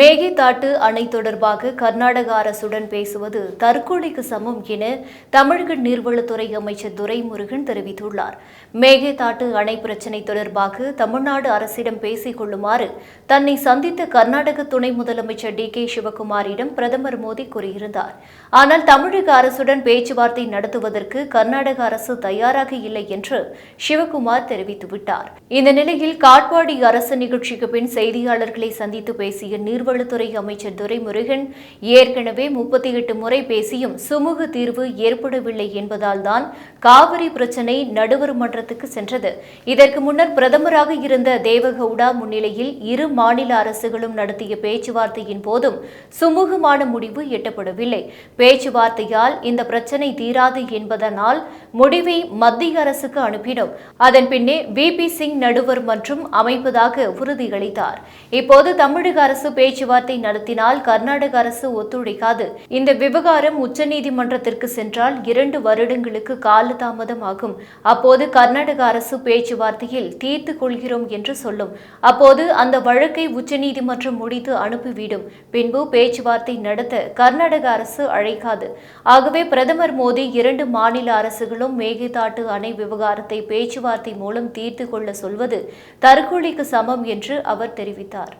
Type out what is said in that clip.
Mekedatu அணை தொடர்பாக கர்நாடக அரசுடன் பேசுவது தற்கொலைக்கு சமம் என தமிழக நீர்வளத்துறை அமைச்சர் துரைமுருகன் தெரிவித்துள்ளார். மேகிதாட்டு அணை பிரச்சினை தொடர்பாக தமிழ்நாடு அரசிடம் பேசிக் கொள்ளுமாறு தன்னை சந்தித்த கர்நாடக துணை முதலமைச்சர் டி கே சிவகுமாரிடம் பிரதமர் மோடி கூறியிருந்தார். ஆனால் தமிழக அரசுடன் பேச்சுவார்த்தை நடத்துவதற்கு கர்நாடக அரசு தயாராக இல்லை என்று சிவகுமார் தெரிவித்துவிட்டார். இந்த நிலையில் காட்பாடி அரசு நிகழ்ச்சிக்கு பின் செய்தியாளர்களை சந்தித்து பேசிய நீர்வளத்துறை அமைச்சர் துரைமுருகன் ஏற்கனவே முப்பத்தி எட்டு முறை பேசியும் சுமூக தீர்வு ஏற்படவில்லை என்பதால் தான் காவிரி பிரச்சினை நடுவர் மன்றத்துக்கு சென்றது. இதற்கு முன்னர் பிரதமராக இருந்த தேவகவுடா முன்னிலையில் இரு மாநில அரசுகளும் நடத்திய பேச்சுவார்த்தையின் போதும் சுமூகமான முடிவு எட்டப்படவில்லை. பேச்சுவார்த்தையால் இந்த பிரச்சினை தீராது என்பதனால் முடிவை மத்திய அரசுக்கு அனுப்பினோம். அதன் பின்னே வி பி சிங் நடுவர் மற்றும் அமைப்பதாக உறுதியளித்தார். இப்போது தமிழக அரசு பேச்சு பேச்சுவார்த்தை நடத்தினால் கர்நாடக அரசு ஒத்துழைக்காது. இந்த விவகாரம் உச்சநீதிமன்றத்திற்கு சென்றால் இரண்டு வருடங்களுக்கு காலதாமதம் ஆகும். அப்போது கர்நாடக அரசு பேச்சுவார்த்தையில் தீர்த்து கொள்கிறோம் என்று சொல்லும். அப்போது அந்த வழக்கை உச்சநீதிமன்றம் முடித்து அனுப்பிவிடும். பின்பு பேச்சுவார்த்தை நடத்த கர்நாடக அரசு அழைக்காது. ஆகவே பிரதமர் மோடி இரண்டு மாநில அரசுகளும் மேகதாட்டு அணை விவகாரத்தை பேச்சுவார்த்தை மூலம் தீர்த்து கொள்ள சொல்வது தற்கொலைக்கு சமம் என்று அவர் தெரிவித்தார்.